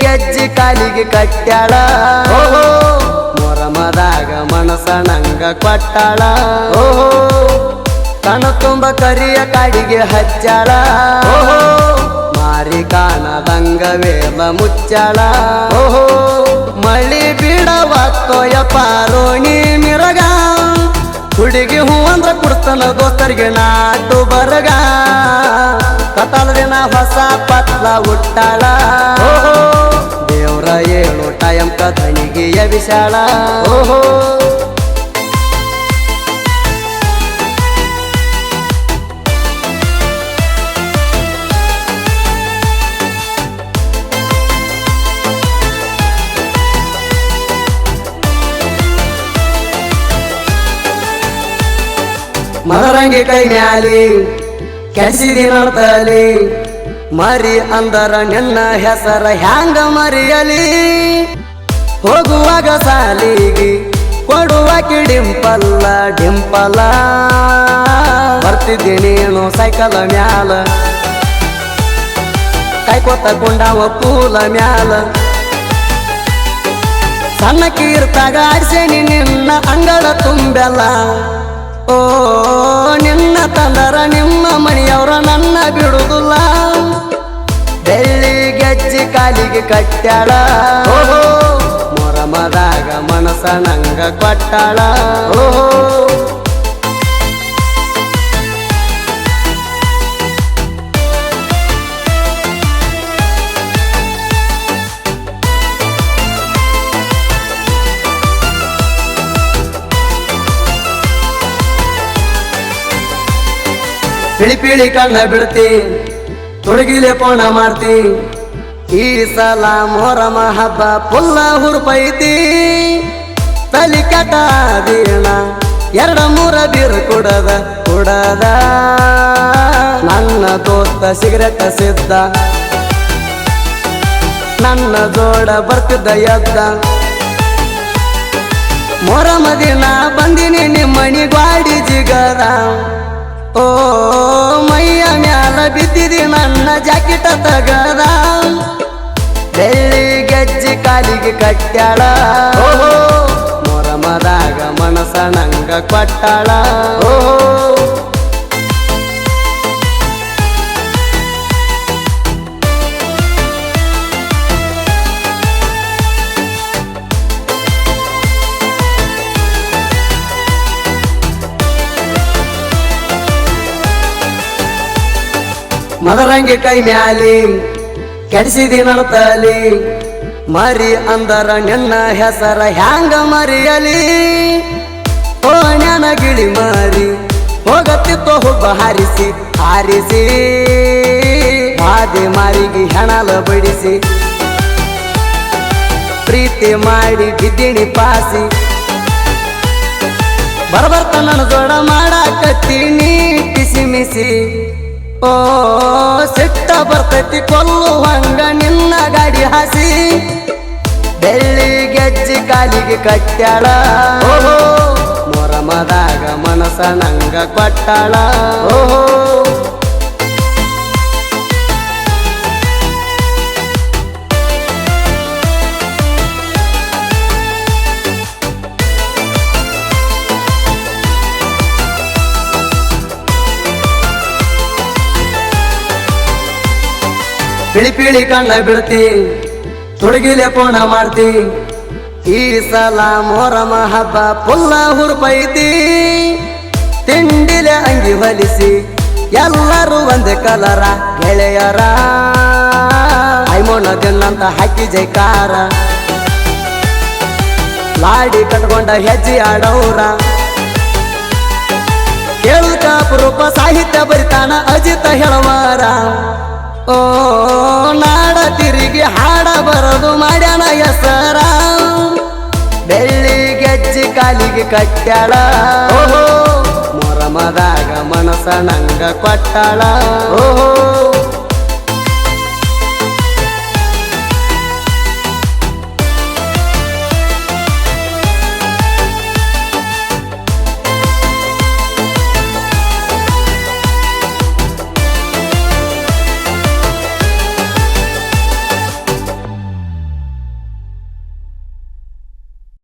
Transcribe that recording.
ಗೆಜ್ಜಿ ಕಾಲಿಗೆ ಕಟ್ಟಾಳ ಓಹೋ. ಮೊರಮದಾಗ ಮನಸ ನಂಗ ಕೊಟ್ಟಾಳ. ಓಹೋ. ತನ ತುಂಬ ಕರಿಯ ಕಾಡಿಗೆ ಹಚ್ಚಾಳ. ಓಹೋ. ಮಾರಿ ಕಾಣದಂಗ ವೇಮ ಮುಚ್ಚಾಳ. ಓಹೋ. ಮಳಿ ಬಿಡವತ್ತೋಯ ಪಾರೋಣಿ ಮಿರಗ. ಹುಡುಗಿ ಹೂ ಅಂದ್ರ ಕುಡ್ತನ ದೋಸ್ತರಿಗೆ ನಾಟು ಬರಗ. ಕತ್ತಲ ದಿನ ಹೊಸ ಪತ್ಲ ಹುಟ್ಟಾಳ ಓಹೋ ದೇವ್ರ ಏಳು ಟಯಂ ಕದನಿಗೆ ವಿಶಾಳ ಓಹೋ ಮದರಂಗಿ ಕೈ ಮ್ಯಾಲಿ ಕೆಸಿದಿ ನಡ್ತಲಿ ಮರಿ ಅಂದರ ನಿನ್ನ ಹೆಸರ ಹ್ಯಾಂಗ ಮರಿಯಲಿ? ಹೋಗುವಾಗ ಸಾಲಿಗೆ ಕೊಡುವ ಡಿಂಪಲ್ಲ. ಡಿಂಪಲ್ಲ ನೀನು ಸೈಕಲ್ ಮ್ಯಾಲ. ಕೈಕೊತ್ತ ಕುಂಡಾವ ಪೂಲ ಮ್ಯಾಲ. ಸಣ್ಣ ಕೀರ್ತಾಗ ಆಡ್ಸೇನಿ ನಿನ್ನ ಅಂಗಳ ತುಂಬೆಲ್ಲ. ಓ, ನಿನ್ನ ತಂದರ ನಿಮ್ಮ ಬಿಡುದಿಲ್ಲ ಬೆಳ್ಳಿ ಗೆಜ್ಜಿ ಕಾಲಿಗೆ ಕಟ್ಟಾಳ ಓಹೋ ಮೊರಮದಾಗ ಮನಸ ನಂಗ ಕೊಟ್ಟಾಳ. ಓಹೋ ಪಿಳಿ ಪಿಳಿ ಕಣ್ಣ ಬಿಡ್ತಿ, ತೊಡಗಿಲೆ ಪೋಣ ಮಾಡ್ತಿ. ಈ ಸಲ ಮೊರಮ ಹಬ್ಬ ಪುಲ್ಲ ಹುರುಪೈತಿ. ತಲಿ ಕಟಾದೀಣ, ಎರಡ ಮೂರ ಬೀರ್ ಕುಡದ ಕುಡದ. ನನ್ನ ದೋಸ್ತ ಸಿಗರೆಟ್ ಸಿದ್ದ. ನನ್ನ ಜೋಡ ಬರ್ತಿದ್ದ ಎದ್ದ. ಮೊರಮ ದಿನ ಬಂದಿನಿ ನಿಮ್ಮಣಿ ಗ್ವಾಡಿ ಜಿಗದ. ಓ ಮೈಯ ಮ್ಯಾಲ ಬಿದ್ದಿದಿ ನನ್ನ ಜಾಕೆಟ ತಗದ ಬೆಳ್ಳಿ ಗೆಜ್ಜಿ ಕಾಲಿಗೆ ಕಟ್ಟ್ಯಾಳ. ಓಹೋ. ಮೊರಮದಾಗ ಮನಸ ನಂಗ ಕೊಟ್ಟಾಳ. ಓಹೋ. ಮದರಂಗಿ ಕೈ ಮ್ಯಾಲಿ ಕೆಡಿಸಿದಿ ನಡ್ತಲಿ ಮರಿ ಅಂದರ ನಿನ್ನ ಹೆಸರ ಹ್ಯಾಂಗ ಮರಿಯಲಿ? ಓ ಗಿಳಿ ಮಾರಿ, ಹೋಗತ್ತಿತ್ತು ಹುಬ್ಬ ಹಾರಿಸಿ ಹಾರಿಸಿ. ಹಾದಿ ಮಾರಿಗೆ ಹೆಣಲ ಬಡಿಸಿ. ಪ್ರೀತಿ ಮಾಡಿ ಬಿದ್ದಿಣಿ ಪಾಸಿ. ಬರಬರ್ತ ನನ್ನ ಜೋಡ ಮಾಡಾಕತ್ತೀನಿ ಟಿಸಿ ಮಿಸಿ. ಓ ಸಿಟ್ಟ ಬರ್ತೈತಿ ಕೊಲ್ಲುವಂಗ ನಿನ್ನ ಗಾಡಿ ಹಾಸಿ. ಬೆಳ್ಳಿ ಗೆಜ್ಜಿ ಕಾಲಿಗೆ ಕಟ್ಟಾಳ ಓಹೋ. ಮೊರಮದಾಗ ಮನಸ ನಂಗ ಕೊಟ್ಟಾಳ. ಓಹೋ. ಪಿಳಿ ಪಿಳಿ ಕಣ್ಣ ಬಿಡ್ತಿ, ತುಡುಗಿಲೆ ಪೋಣ ಮಾಡ್ತಿ. ಈ ಸಲ ಮೊರಮ ಹಬ್ಬ ಪುಲ್ಲ ಹುರುಪೈತಿ. ತಿಂಡಿಲೆ ಅಂಗಿ ಹೊಲಿಸಿ, ಎಲ್ಲರೂ ಒಂದೇ ಕಲರ ಗೆಳೆಯರ. ಐಮೋಣ ದಿನಂತ ಹಾಕಿ ಜೈಕಾರ. ಲಾಡಿ ಕಟ್ಕೊಂಡ ಹೆಜ್ಜೆ ಆಡೋರ. ಕೇಳುತ್ತ ಅಪರೂಪ ಸಾಹಿತ್ಯ ಬರಿತಾನ ಅಜಿತ ಹೇಳವಾರ. ಓ, ನಾಡ ತಿರುಗಿ ಹಾಡ ಬರೋದು ಮಾಡ್ಯಾನ ಹೆಸರ. ಬೆಳ್ಳಿ ಗೆಜ್ಜಿ ಕಾಲಿಗೆ ಕಟ್ಟ್ಯಾಳ ಓಹೋ, ಮೊರಮದಾಗ ಮನಸ ನಂಗ ಕೊಟ್ಟಾಳ. ಓಹೋ